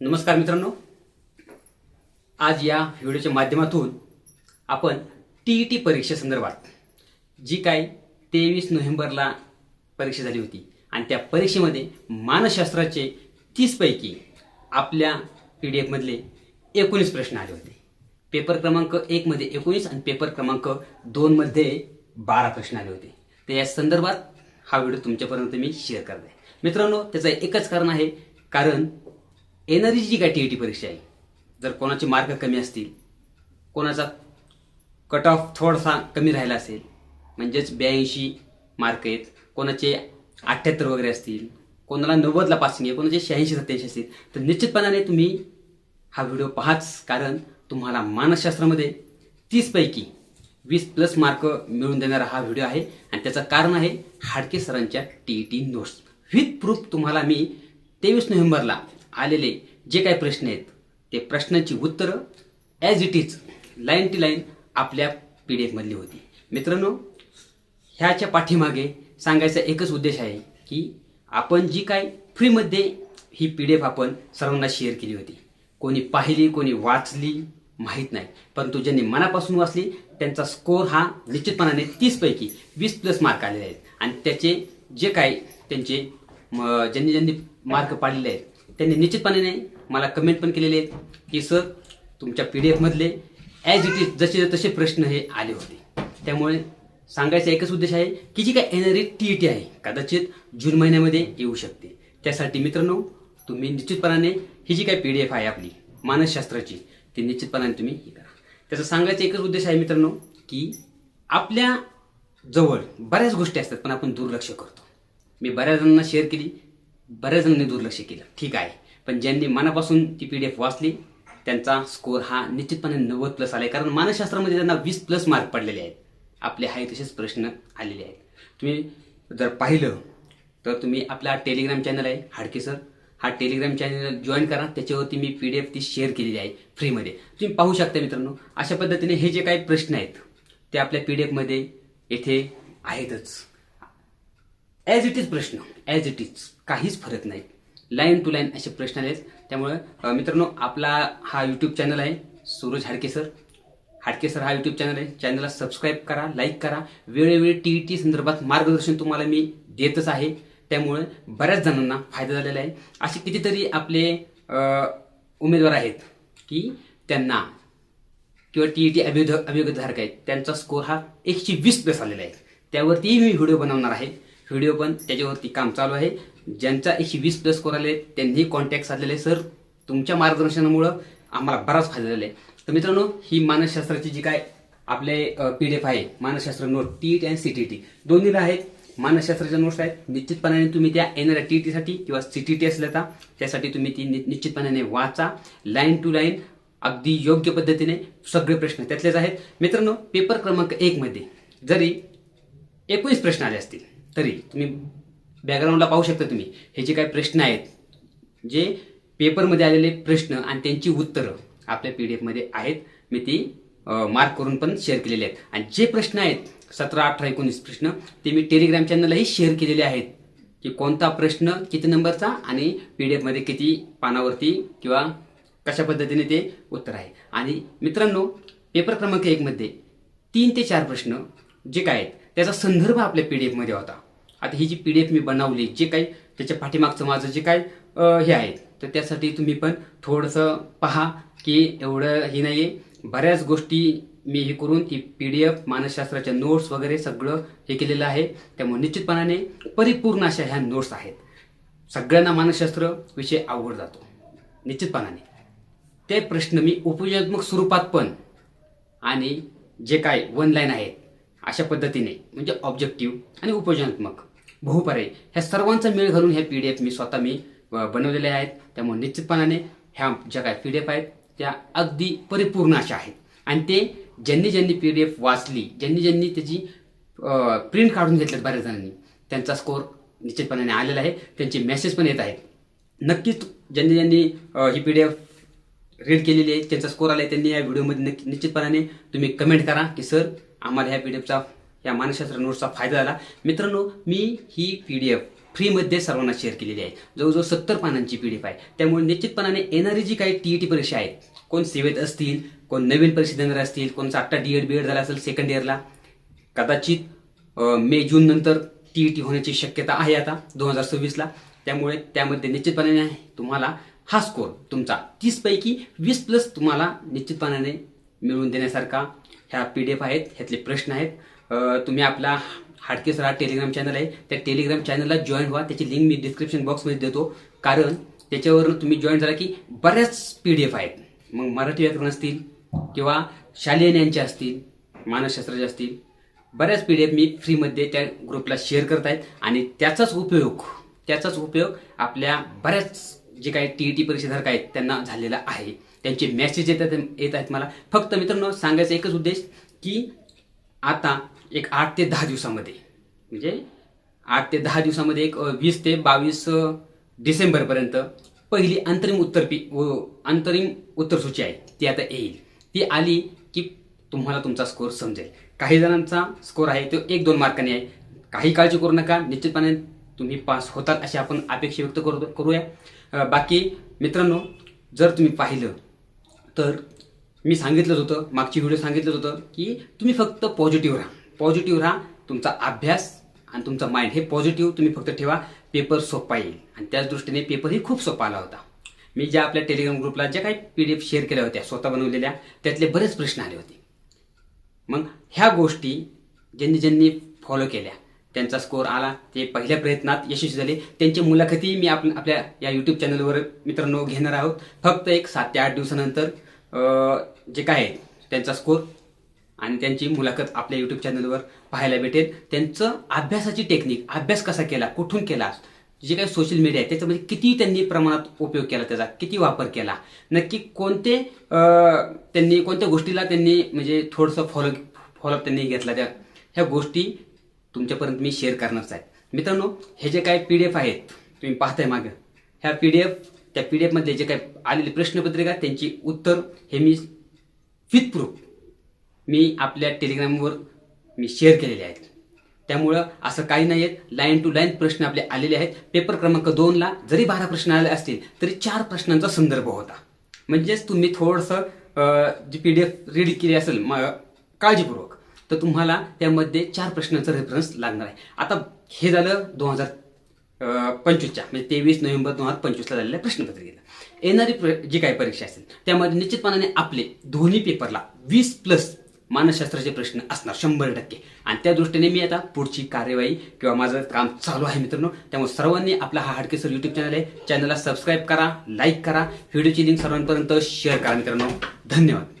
नमस्कार मित्रांनो. आज या व्हिडिओच्या माध्यमातून आपण टी ई टी परीक्षेसंदर्भात जी काय तेवीस नोव्हेंबरला परीक्षा झाली होती आणि त्या परीक्षेमध्ये मानसशास्त्राचे तीसपैकी आपल्या पी डी एफमधले एकोणीस प्रश्न आले होते. पेपर क्रमांक एकमध्ये एकोणीस आणि पेपर क्रमांक दोनमध्ये बारा प्रश्न आले होते. तर या संदर्भात हा व्हिडिओ तुमच्यापर्यंत मी शेअर करत आहे मित्रांनो त्याचं एकच कारण आहे कारण येणारी जी काय टी ई टी परीक्षा आहे? जर कोणाचे मार्क कमी असतील कोणाचा कट ऑफ थोडासा कमी राहिला असेल म्हणजेच ब्याऐंशी मार्क आहेत कोणाचे अठ्ठ्याहत्तर वगैरे असतील कोणाला नव्वदला पासिंग आहे कोणाचे शहाऐंशी सत्याऐंशी असतील तर निश्चितपणाने तुम्ही हा व्हिडिओ पाहाच कारण तुम्हाला मानसशास्त्रामध्ये तीसपैकी वीस प्लस मार्क मिळवून देणारा हा व्हिडिओ आहे. आणि त्याचं कारण आहे हाडके सरांच्या T E T notes with proof तुम्हाला मी तेवीस नोव्हेंबरला आलेले जे काही प्रश्न आहेत ते प्रश्नांची उत्तरं as it is line to line आपल्या पी डी एफमधली होती. मित्रांनो ह्याच्या पाठीमागे सांगायचा एकच उद्देश आहे की आपण जी काय फ्रीमध्ये ही पी डी एफ आपण सर्वांना शेअर केली होती. कोणी पाहिली कोणी वाचली माहीत नाही. परंतु ज्यांनी मनापासून वाचली त्यांचा स्कोर हा निश्चितपणाने तीसपैकी वीस प्लस मार्क आलेले आहेत. आणि त्याचे जे काय त्यांचे म, ज्यांनी ज्यांनी मार्क पाडलेले आहेत त्यांनी निश्चितपणाने मला कमेंट पण केलेले आहेत की सर तुमच्या पी डी एफमधले ॲज इट इज जसे तसे प्रश्न हे आले होते. त्यामुळे सांगायचा एकच उद्देश आहे की जी काय येणारी टी ई टी आहे कदाचित जून महिन्यामध्ये येऊ शकते. त्यासाठी मित्रांनो तुम्ही निश्चितपणाने ही जी काय पी डी एफ आहे आपली मानसशास्त्राची ती निश्चितपणाने तुम्ही हे करा. त्याचा सांगायचा एकच उद्देश आहे मित्रांनो की आपल्या जवळ बऱ्याच गोष्टी असतात पण आपण दुर्लक्ष करतो. मी बऱ्याच जणांना शेअर केली बऱ्याच जणांनी दुर्लक्ष केलं. ठीक आहे. पण ज्यांनी मनापासून ती पी डी एफ वाचली त्यांचा स्कोअर हा निश्चितपणे नव्वद प्लस आला आहे कारण मानसशास्त्रामध्ये त्यांना वीस प्लस मार्क पडलेले आहेत. आपले आहे तसेच प्रश्न आलेले आहेत. तुम्ही जर पाहिलं तर तुम्ही आपला टेलिग्राम चॅनल आहे हाडके सर हा टेलिग्राम चॅनल जॉईन करा. त्याच्यावरती मी पी डी एफ ती शेअर केलेली आहे फ्रीमध्ये तुम्ही पाहू शकता मित्रांनो अशा पद्धतीने हे जे काही प्रश्न आहेत ते आपल्या पी डी एफमध्ये येथे आहेतच. ॲज इट इज प्रश्न. ॲज इट इज काहीच फरक नाही. लाईन टू लाईन असे प्रश्न आहेत. त्यामुळे मित्रांनो आपला हा यूट्यूब चॅनल आहे सूरज हाडके सर हाडके सर हा यूट्यूब चॅनल आहे. चॅनलला सबस्क्राईब करा लाईक करा. वेळोवेळी टी व्ही टी संदर्भात मार्गदर्शन तुम्हाला मी देतच आहे. त्यामुळे बऱ्याच जणांना फायदा झालेला आहे. असे कितीतरी आपले उमेदवार आहेत की त्यांना किंवा टी ई टी अभियोध अभियोगधारक आहेत. त्यांचा स्कोअर हा एकशे वीस प्लस आलेला आहे. त्यावरतीही मी व्हिडिओ बनवणार आहे. व्हिडिओ पण त्याच्यावरती काम चालू आहे. ज्यांचा एकशे वीस प्लस स्कोर आले त्यांनीही कॉन्टॅक्ट साधलेले आहे. सर तुमच्या मार्गदर्शनामुळं आम्हाला बराच फायदा झाला आहे. तर मित्रांनो ही मानसशास्त्राची जी काय आपले पी डी एफ आहे मानसशास्त्र नोट टी ई टी आणि सी टी टी दोन्हीला आहेत मानसशास्त्राच्या नोट्स आहेत. निश्चितपणाने तुम्ही त्या येणाऱ्या टी टीसाठी किंवा सी टी टी असल्या तर त्यासाठी तुम्ही ती निश्चितपणाने वाचा. लाईन टू लाईन अगदी योग्य पद्धतीने सगळे प्रश्न त्यातलेच आहेत. मित्रांनो पेपर क्रमांक एकमध्ये जरी एकोणीस प्रश्न आले असतील तरी तुम्ही बॅकग्राऊंडला पाहू शकता तुम्ही. हे जे काही प्रश्न आहेत जे पेपरमध्ये आलेले प्रश्न आणि त्यांची उत्तरं आपल्या पी डी एफमध्ये आहेत. मी ती मार्क करून पण शेअर केलेले आहेत. आणि जे प्रश्न आहेत सतरा अठरा एकोणीस प्रश्न ते मी टेलिग्राम चॅनललाही शेअर केलेले आहेत. की कोणता प्रश्न किती नंबरचा आणि पी डी एफमध्ये किती पानावरती किंवा कशा पद्धतीने ते उत्तर आहे. आणि मित्रांनो पेपर क्रमांक एकमध्ये तीन ते चार प्रश्न जे काय आहेत त्याचा संदर्भ आपल्या पी डी एफमध्ये होता. आता ही जी पी डी एफ मी बनवली जे काही त्याच्या पाठीमागचं माझं जे काय हे आहे तर त्यासाठी तुम्ही पण थोडंसं पहा की एवढं हे नाही आहे बऱ्याच गोष्टी मी हे करून ती पी डी एफ मानसशास्त्राच्या नोट्स वगैरे सगळं हे केलेलं आहे. त्यामुळे निश्चितपणाने परिपूर्ण अशा ह्या नोट्स आहेत. सगळ्यांना मानसशास्त्र विषय आवड जातो. निश्चितपणाने. ते प्रश्न मी उपयोगात्मक स्वरूपात पण आणि जे काय वन लाईन आहेत अशा पद्धतीने म्हणजे ऑब्जेक्टिव्ह आणि उपयोजनात्मक. बहुपर्याय. ह्या सर्वांचा मेळ घालून ह्या पी डी एफ मी स्वतः मी बनवलेल्या आहेत. त्यामुळे निश्चितपणाने ह्या ज्या काय पी डी एफ आहेत त्या अगदी परिपूर्ण अशा आहेत. आणि ते ज्यांनी ज्यांनी पी डी एफ वाचली ज्यांनी ज्यांनी त्याची प्रिंट काढून घेतल्यात बऱ्याच जणांनी त्यांचा स्कोर निश्चितपणाने आलेला आहे. त्यांचे मेसेज पण येत आहेत. नक्कीच ज्यांनी ज्यांनी ही पी डी एफ रीड केलेली आहे त्यांचा स्कोर आला आहे त्यांनी या व्हिडिओमध्ये नक्की निश्चितपणाने तुम्ही कमेंट करा की सर आम्हाला ह्या पी डी एफचा या मानसशास्त्र नोट्सचा फायदा झाला. मित्रांनो मी ही पी डी एफ फ्रीमध्ये सर्वांना शेअर केलेली आहे. जवळजवळ सत्तर पानांची पी डी एफ आहे. त्यामुळे निश्चितपणाने येणारी जी काही टी ई टी परीक्षा आहेत कोण सेवेत असतील कोण नवीन परीक्षा देणारे असतील कोणचा आत्ता डी एड बी एड झाला असेल सेकंड इयरला कदाचित मे जून नंतर टी ई टी होण्याची शक्यता आहे आता दोन हजार सव्वीसला त्यामुळे त्यामध्ये निश्चितपणाने तुम्हाला हा स्कोर तुमचा तीसपैकी वीस प्लस तुम्हाला निश्चितपणाने मिळवून देण्यासारखा ह्या पी डी एफ आहेत ह्यातले प्रश्न आहेत. तुम्ही आपला हाडकेसर हा टेलिग्राम चॅनल आहे. त्या टेलिग्राम चॅनलला जॉईन व्हा. त्याची लिंक मी डिस्क्रिप्शन बॉक्समध्ये देतो. कारण त्याच्यावरून तुम्ही जॉईन झाला की बऱ्याच पी डी एफ आहेत. मग मराठी व्याकरण असतील किंवा शालेय ज्ञानचे असतील मानसशास्त्राचे असतील बऱ्याच पी डी एफ मी फ्रीमध्ये त्या ग्रुपला शेअर करत आहेत. आणि त्याचाच उपयोग त्याचाच उपयोग आपल्या बऱ्याच जे काही टी ई टी परीक्षाधारक आहेत त्यांना झालेला आहे. त्यांचे मेसेज येतात येत आहेत मला. फक्त मित्रांनो सांगायचा एकच उद्देश की आता एक आठ ते दहा दिवसामध्ये म्हणजे आठ ते दहा दिवसामध्ये एक वीस ते बावीस डिसेंबरपर्यंत पहिली अंतरिम उत्तर पी अंतरिम उत्तरसूची आहे ती आता येईल. ती आली की तुम्हाला तुमचा स्कोअर समजेल. काही जणांचा स्कोअर आहे तो एक दोन मार्काने आहे. काही काळजी करू नका निश्चितपणे तुम्ही पास होतात अशी आपण अपेक्षा व्यक्त करू करूया. बाकी मित्रांनो जर तुम्ही पाहिलं तर मी सांगितलंच होतं मागची व्हिडिओ सांगितलंच होतं की तुम्ही फक्त पॉझिटिव्ह राहा. पॉझिटिव्ह राहा तुमचा अभ्यास आणि तुमचा माइंड हे पॉझिटिव्ह तुम्ही फक्त ठेवा पेपर सोपा येईल. आणि त्याच दृष्टीने पेपरही खूप सोपा आला होता. मी ज्या आपल्या टेलिग्राम ग्रुपला ज्या काही पी डी एफ शेअर केल्या होत्या स्वतः बनवलेल्या त्यातले बरेच प्रश्न आले होते. मग ह्या गोष्टी ज्यांनी ज्यांनी फॉलो केल्या त्यांचा स्कोअर आला ते पहिल्या प्रयत्नात यशस्वी झाले. त्यांची मुलाखती मी आप आपल्या या यूट्यूब चॅनलवर मित्रांनो घेणार आहोत. फक्त एक सात ते आठ दिवसानंतर जे काय आहे त्यांचा स्कोर आणि त्यांची मुलाखत आपल्या यूट्यूब चॅनलवर पाहायला भेटेल. त्यांचं अभ्यासाची टेक्निक अभ्यास कसा केला कुठून केला जे काही सोशल मीडिया आहे त्याच्यामध्ये किती त्यांनी प्रमाणात उपयोग केला त्याचा किती वापर केला. नक्की कोणते त्यांनी कोणत्या गोष्टीला त्यांनी म्हणजे थोडंसं फॉलो फॉलोअप त्यांनी घेतला त्या ह्या गोष्टी तुमच्यापर्यंत मी शेअर करणारच आहे. मित्रांनो हे जे काही पी डी एफ आहेत तुम्ही पाहताय मागं ह्या पी डी एफ त्या पी डी एफमध्ये जे काही आलेले प्रश्नपत्रिका त्यांची उत्तर हे मी विथ प्रूफ मी आपल्या टेलिग्रामवर मी शेअर केलेले आहेत. त्यामुळं असं काही नाही आहेत लाईन टू लाईन प्रश्न आपले आलेले आहेत. पेपर क्रमांक दोनला जरी बारा प्रश्न आले असतील तरी चार प्रश्नांचा संदर्भ होता. म्हणजेच तुम्ही थोडंसं जी पी डी एफ रीड केली असेल म- काळजीपूर्वक तर तुम्हाला त्यामध्ये चार प्रश्नांचा रेफरन्स लागणार आहे. आता हे झालं दोन हजार पंचवीसच्या. म्हणजे तेवीस नोव्हेंबर दोन हजार पंचवीसला झालेल्या प्रश्नपत्रिकेला येणारी प्र जी काही परीक्षा असेल त्यामध्ये निश्चितपणाने आपले दोन्ही पेपरला वीस प्लस मानसशास्त्राचे प्रश्न असणार शंभर टक्के. आणि त्या दृष्टीने मी आता पुढची कार्यवाही किंवा माझं काम चालू आहे मित्रांनो. त्यामुळे सर्वांनी आपला हा हाडकेसर युट्यूब चॅनल आहे. चॅनलला सबस्क्राईब करा लाईक करा. व्हिडिओची लिंक सर्वांपर्यंत शेअर करा मित्रांनो. धन्यवाद.